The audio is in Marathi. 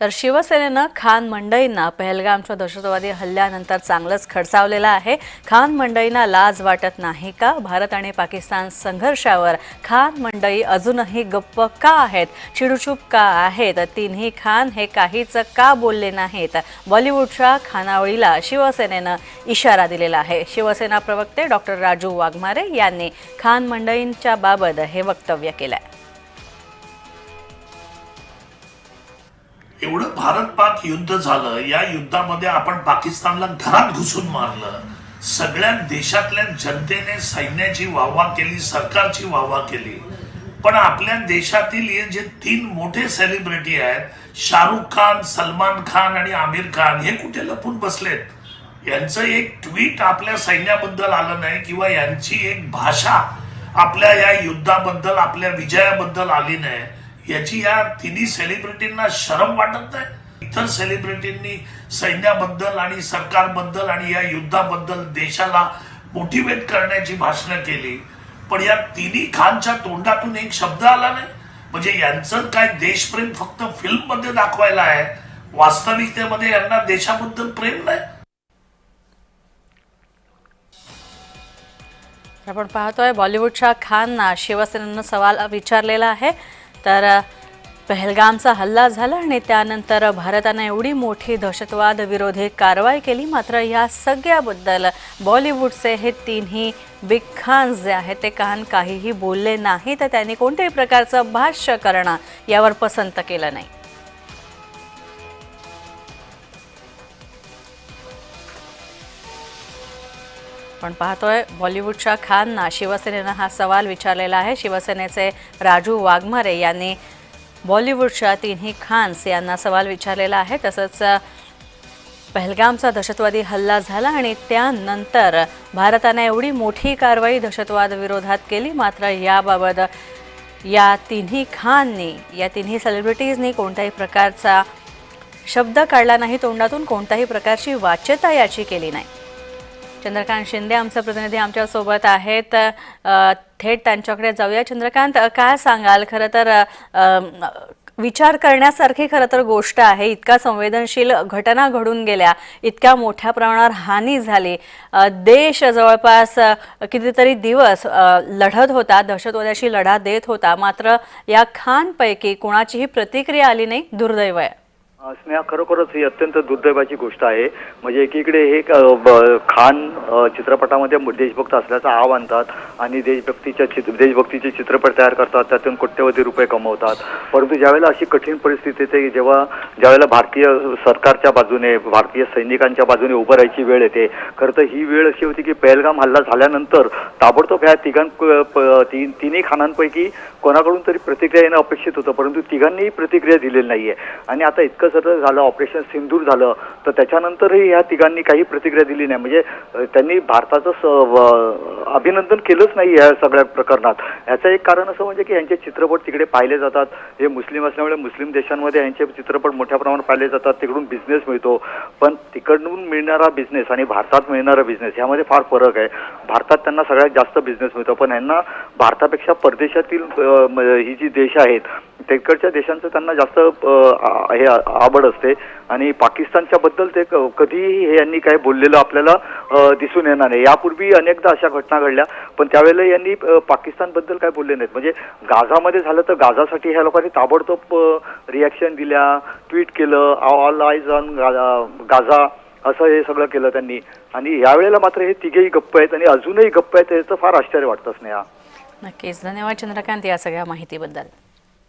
तर शिवसेनेनं खान मंडईंना पहलगामच्या दहशतवादी हल्ल्यानंतर चांगलंच खडसावलेलं आहे. खान मंडईंना लाज वाटत नाही का? भारत आणि पाकिस्तान संघर्षावर खान मंडई अजूनही गप्प का आहेत? चिडूचूप का आहेत? तिन्ही खान हे काहीच का बोलले नाहीत? बॉलिवूडच्या खानावळीला शिवसेनेनं इशारा दिलेला आहे. शिवसेना प्रवक्ते डॉक्टर राजू वाघमारे यांनी खान मंडईंच्या बाबत हे वक्तव्य केलं एवढं भारत पाक युद्ध झालं या युद्धामध्ये आपण पाकिस्तानला घरात घुसून मारलं. सगळ्या देशातल्या जनतेने सैन्याची वाहवा केली सरकारची वाहवा केली. पण आपल्या देशातील हे जे तीन मोठे सेलिब्रिटी आहेत शाहरुख खान सलमान खान आणि आमिर खान हे कुठे लपून बसलेत? यांचं एक ट्विट आपल्या सैन्याबद्दल आलं नाही किंवा यांची एक भाषा आपल्या या युद्धाबद्दल आपल्या विजयाबद्दल आली नाही. याची या तिन्ही सेलिब्रिटींना शरम वाटत नाही. इतर सेलिब्रिटींनी सैन्याबद्दल आणि सरकारबद्दल आणि या युद्धाबद्दल देशाला मोटिवेट करण्याची भाषणं केली. पण या तिन्ही खानच्या तोंडातून एक शब्द आला नाही. म्हणजे यांचं काय देशप्रेम फक्त फिल्ममध्ये दाखवायला आहे? वास्तविकतेमध्ये यांना देशाबद्दल प्रेम नाही? आपण पाहतोय बॉलिवूडच्या खानना शिवसेनेनं सवाल विचारलेला आहे. तर पहलगामचा हल्ला झाला आणि त्यानंतर भारतानं एवढी मोठी दहशतवाद विरोधी कारवाई केली. मात्र या सगळ्याबद्दल बॉलिवूडचे हे तिन्ही बिग खान्स जे आहेत ते खान काहीही बोलले नाही तर त्यांनी कोणत्याही प्रकारचं भाष्य करणं यावर पसंत केलं नाही. आपण पाहतोय बॉलिवूडच्या खानना शिवसेनेनं हा सवाल विचारलेला आहे. शिवसेनेचे राजू वाघमारे यांनी बॉलिवूडच्या तिन्ही खान्स यांना सवाल विचारलेला आहे. तसंच पहलगामचा दहशतवादी हल्ला झाला आणि त्यानंतर भारताने एवढी मोठी कारवाई दहशतवाद विरोधात केली. मात्र याबाबत या तिन्ही खाननी या तिन्ही सेलिब्रिटीजनी कोणत्याही प्रकारचा शब्द काढला नाही. तोंडातून कोणत्याही प्रकारची वाच्यता याची केली नाही. चंद्रकांत शिंदे आमचे प्रतिनिधी आमच्यासोबत आहेत. थेट त्यांच्याकडे जाऊया. चंद्रकांत काय सांगाल? खरं तर विचार करण्यासारखी खरं तर गोष्ट आहे. इतका संवेदनशील घटना घडून गेल्या. इतक्या मोठ्या प्रमाणावर हानी झाली. देश जवळपास कितीतरी दिवस लढत होता. दहशतवाद्याशी लढा देत होता. मात्र या खानपैकी कुणाचीही प्रतिक्रिया आली नाही. दुर्दैव आहे. स्नेहा खरोखरच ही अत्यंत दुर्दैवाची गोष्ट आहे. म्हणजे एकीकडे हे ब- खान चित्रपटामध्ये देशभक्त असल्याचा आव आणतात आणि देशभक्तीच्या चित्र देशभक्तीचे चित्रपट तयार करतात त्यातून कोट्यवधी रुपये कमवतात. परंतु ज्यावेळेला अशी कठीण परिस्थिती येते जेव्हा ज्यावेळेला भारतीय सरकारच्या बाजूने भारतीय सैनिकांच्या बाजूने उभं राहायची वेळ येते खरं तर ही वेळ अशी होती की पहलगाम हल्ला झाल्यानंतर ताबडतोब ह्या तिघां प- तीन तिन्ही खानांपैकी कोणाकडून तरी प्रतिक्रिया येणं अपेक्षित होतं परंतु तिघांनीही प्रतिक्रिया दिलेली नाही आहे आणि आता इतकं सगळं झालं ऑपरेशन सिंदूर झालं. तर त्याच्यानंतरही ह्या तिघांनी काही प्रतिक्रिया दिली नाही. म्हणजे त्यांनी भारताचं स- व- अभिनंदन केलंच नाही या सगळ्या प्रकरणात. ह्याचं एक कारण असं म्हणजे की यांचे चित्रपट तिकडे पाहिले जातात. हे मुस्लिम असल्यामुळे मुस्लिम देशांमध्ये यांचे चित्रपट मोठ्या प्रमाणात पाहिले जातात. तिकडून बिझनेस मिळतो. पण तिकडून मिळणारा बिझनेस आणि भारतात मिळणारा बिझनेस ह्यामध्ये फार फरक आहे. भारतात त्यांना सगळ्यात जास्त बिझनेस मिळतो. पण यांना भारतापेक्षा परदेशातील म- ही जी देश आहेत तिकडच्या देशांचं त्यांना जास्त हे आवड असते. आणि पाकिस्तानच्या बद्दल ते कधीही हे यांनी काय बोललेलं आपल्याला दिसून येणार नाही. यापूर्वी अनेकदा अशा घटना घडल्या पण त्यावेळेला यांनी पाकिस्तानबद्दल काय बोलले नाहीत. म्हणजे गाझामध्ये झालं तर गाझासाठी ह्या लोकांनी ताबडतोब रिॲक्शन दिल्या ट्विट केलं ऑल आयज ऑन गाझा असं हे सगळं केलं त्यांनी. आणि यावेळेला मात्र हे तिघेही गप्प आहेत आणि अजूनही गप्प आहेत याचं फार आश्चर्य वाटतं स्नेहा. नक्कीच. धन्यवाद चंद्रकांत या सगळ्या माहितीबद्दल.